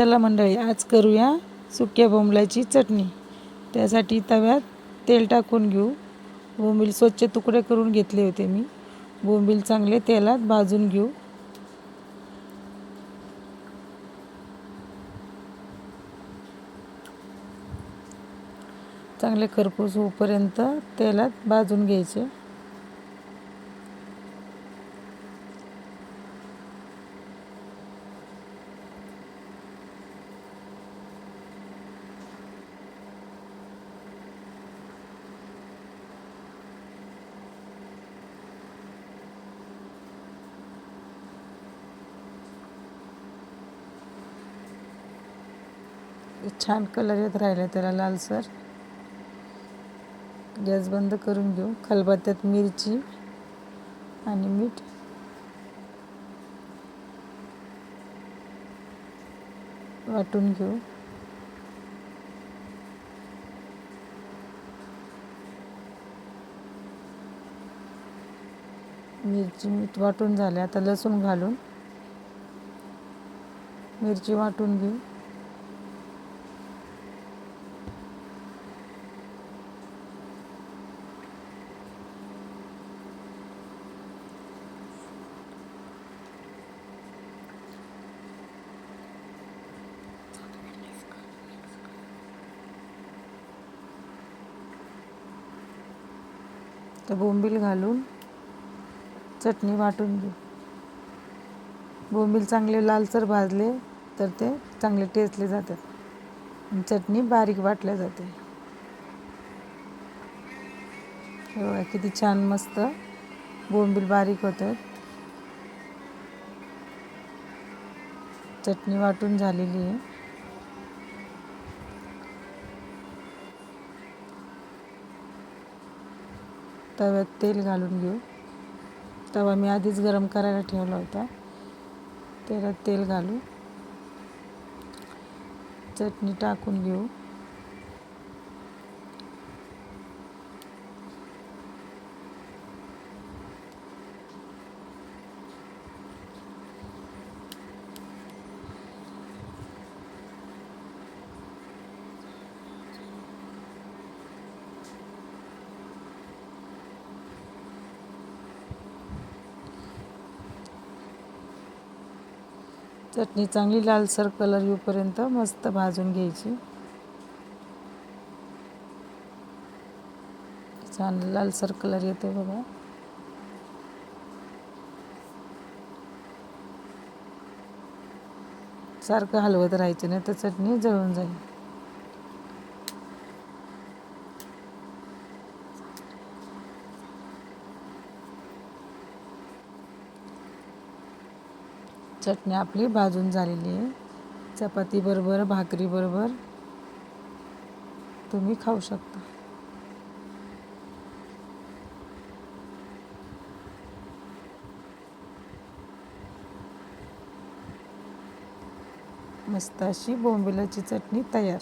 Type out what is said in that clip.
चला मंडळी आज करूया सुक्या बोंबलाची चटणी. त्यासाठी तव्यात तेल टाकून घेऊ. बोंबील स्वच्छ तुकडे करून घेतले होते मी. बोंबील चांगले तेलात भाजून घेऊ. चांगले खरपूस होईपर्यंत तेलात भाजून घ्यायचे. छान कलर येत राहिला त्याला लालसर गॅस बंद करून घेऊ. खलबत्त्यात मिरची आणि मीठ. वाटून घेऊ. मिरची मीठ वाटून झाले. आता लसूण घालून मिरची वाटून घेऊ. तर बोंबील घालून चटणी वाटून घेऊ. बोंबील चांगले लालसर भाजले तर ते चांगले टेचले जातात. चटणी बारीक वाटल्या जाते. हे बघा किती छान मस्त बोंबील बारीक होतात. चटणी वाटून झालेली आहे. तव्यात तेल घालून घेऊ. तवा मी आधीच गरम करायला ठेवला होता. त्याला तेल घालू. चटणी टाकून घेऊ. चटणी चांगली लालसर कलर येऊपर्यंत मस्त भाजून घ्यायची. छान लालसर कलर येते बघा. सारखं हलवत राहायचं नाही तर चटणी जळून जाईल. चटणी आपली भाजून झालेली आहे. चपातीबरोबर भाकरीबरोबर तुम्ही खाऊ शकता. मस्त अशी बोंबिलाची चटणी तयार.